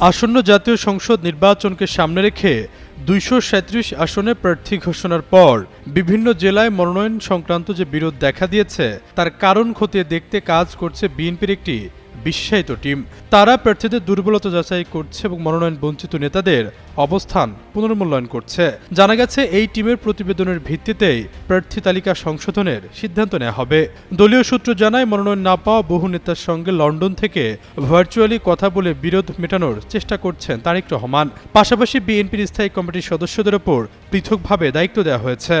আসন্ন জাতীয় সংসদ নির্বাচনকে সামনে রেখে দুইশো আসনে প্রার্থী ঘোষণার পর বিভিন্ন জেলায় মনোনয়ন সংক্রান্ত যে বিরোধ দেখা দিয়েছে, তার কারণ খতিয়ে দেখতে কাজ করছে বিএনপির একটি বিশেষায়িত টিম। তারা প্রার্থীদের দুর্বলতা যাচাই করছে এবং মনোনয়ন বঞ্চিত নেতাদের অবস্থান পুনর্মূল্যায়ন করছে। জানা গেছে, এই টিমের প্রতিবেদনের ভিত্তিতেই প্রার্থী তালিকা সংশোধনের সিদ্ধান্ত নেওয়া হবে। দলীয় সূত্র জানায়, মনোনয়ন না পাওয়া বহু নেতার সঙ্গে লন্ডন থেকে ভার্চুয়ালি কথা বলে বিরোধ মেটানোর চেষ্টা করছেন তারেক রহমান। পাশাপাশি বিএনপির স্থায়ী কমিটির সদস্যদের ওপর পৃথকভাবে দায়িত্ব দেওয়া হয়েছে।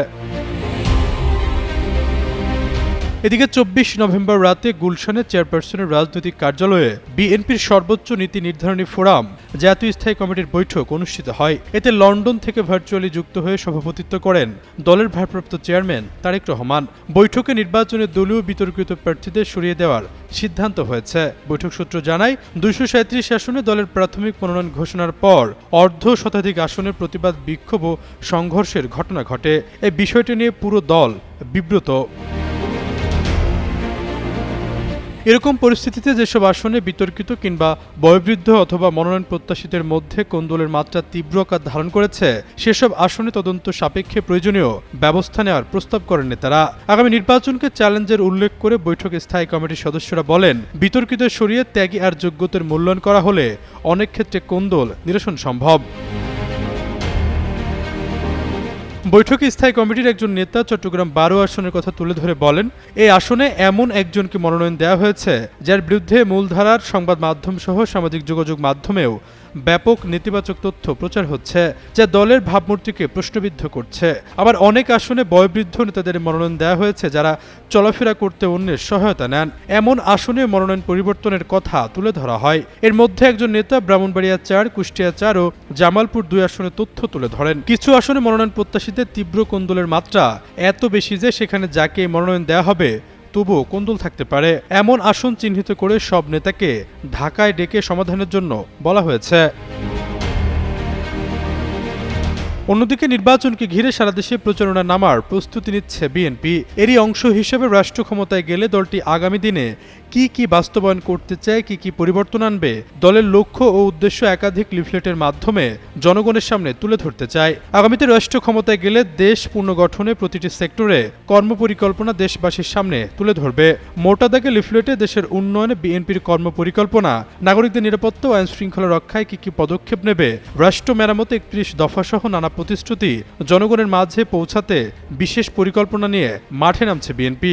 এদিকে চব্বিশ নভেম্বর রাতে গুলশানের চেয়ারপারসনের রাজনৈতিক কার্যালয়ে বিএনপির সর্বোচ্চ নীতি নির্ধারণী ফোরাম, জাতীয় স্থায়ী কমিটির বৈঠক অনুষ্ঠিত হয়। এতে লন্ডন থেকে ভার্চুয়ালি যুক্ত হয়ে সভাপতিত্ব করেন দলের ভারপ্রাপ্ত চেয়ারম্যান তারেক রহমান। বৈঠকে নির্বাচনে দলীয় বিতর্কিত প্রার্থীদের সরিয়ে দেওয়ার সিদ্ধান্ত হয়েছে। বৈঠক সূত্র জানায়, দুইশো সাঁত্রিশ আসনে দলের প্রাথমিক মনোনয়ন ঘোষণার পর অর্ধ শতাধিক আসনের প্রতিবাদ বিক্ষোভ ও সংঘর্ষের ঘটনা ঘটে। এই বিষয়টি নিয়ে পুরো দল বিব্রত। এরকম পরিস্থিতিতে যেসব আসনে বিতর্কিত কিংবা বয়োবৃদ্ধ অথবা মনোনয়ন প্রত্যাশীদের মধ্যে কোন্দলের মাত্রা তীব্র আকার ধারণ করেছে, সেসব আসনে তদন্ত সাপেক্ষে প্রয়োজনীয় ব্যবস্থা নেওয়ার প্রস্তাব করেন নেতারা। আগামী নির্বাচনকে চ্যালেঞ্জের উল্লেখ করে বৈঠকে স্থায়ী কমিটির সদস্যরা বলেন, বিতর্কিত সরিয়ে ত্যাগী আর যোগ্যতার মূল্যায়ন করা হলে অনেক ক্ষেত্রে কোন্দল নিরসন সম্ভব বৈঠকে স্থায়ী কমিটির একজন নেতা চট্টগ্রাম বারো আসনের কথা তুলে ধরে বলেন, এই আসনে এমন একজনকে মনোনয়ন দেওয়া হয়েছে, যার বিরুদ্ধে মূলধারার সংবাদ মাধ্যম সহ সামাজিক যোগাযোগ মাধ্যমেও ব্যাপক নেতিবাচক তথ্য প্রচার হচ্ছে, যা দলের ভাবমূর্তিকে প্রশ্নবিদ্ধ করছে। আবার অনেক আসনে বয়োবৃদ্ধ নেতাদের মনোনয়ন দেওয়া হয়েছে, যারা চলাফেরা করতে অন্যের সহায়তা নেন। এমন আসনে মনোনয়ন পরিবর্তনের কথা তুলে ধরা হয়। এর মধ্যে একজন নেতা ব্রাহ্মণবাড়িয়া চার, কুষ্টিয়া চার ও জামালপুর দুই আসনে তথ্য তুলে ধরেন। কিছু আসনে মনোনয়ন প্রত্যাশীদের তীব্র কোন্দলের মাত্রা এত বেশি যে সেখানে যাকে মনোনয়ন দেওয়া হবে তবুও কোন্দল থাকতে পারে, এমন আসন চিহ্নিত করে সব নেতাকে ঢাকায় ডেকে সমাধানের জন্য বলা হয়েছে। অন্যদিকে নির্বাচনকে ঘিরে সারা দেশে প্রচারণা নামার প্রস্তুতি নিচ্ছে বিএনপি। এরই অংশ হিসেবে রাষ্ট্র ক্ষমতায় গেলে দলটি আগামী দিনে কি কি বাস্তবায়ন করতে চায়, কি কি পরিবর্তন আনবে, দলের লক্ষ্য ও উদ্দেশ্য একাধিক লিফলেটের মাধ্যমে জনগণের সামনে তুলে ধরতে চায়। আগামীতে রাষ্ট্র ক্ষমতায় গেলে দেশ পুনর্গঠনে প্রতিটি সেক্টরে কর্মপরিকল্পনা দেশবাসীর সামনে তুলে ধরবে। মোটা দাগে লিফলেটে দেশের উন্নয়নে বিএনপির কর্মপরিকল্পনা, নাগরিকদের নিরাপত্তা ও আইন শৃঙ্খলা রক্ষায় কি কি পদক্ষেপ নেবে, রাষ্ট্র মেরামতে একত্রিশ দফাসহ নানা প্রতিশ্রুতি জনগণের মাঝে পৌঁছাতে বিশেষ পরিকল্পনা নিয়ে মাঠে নামছে বিএনপি।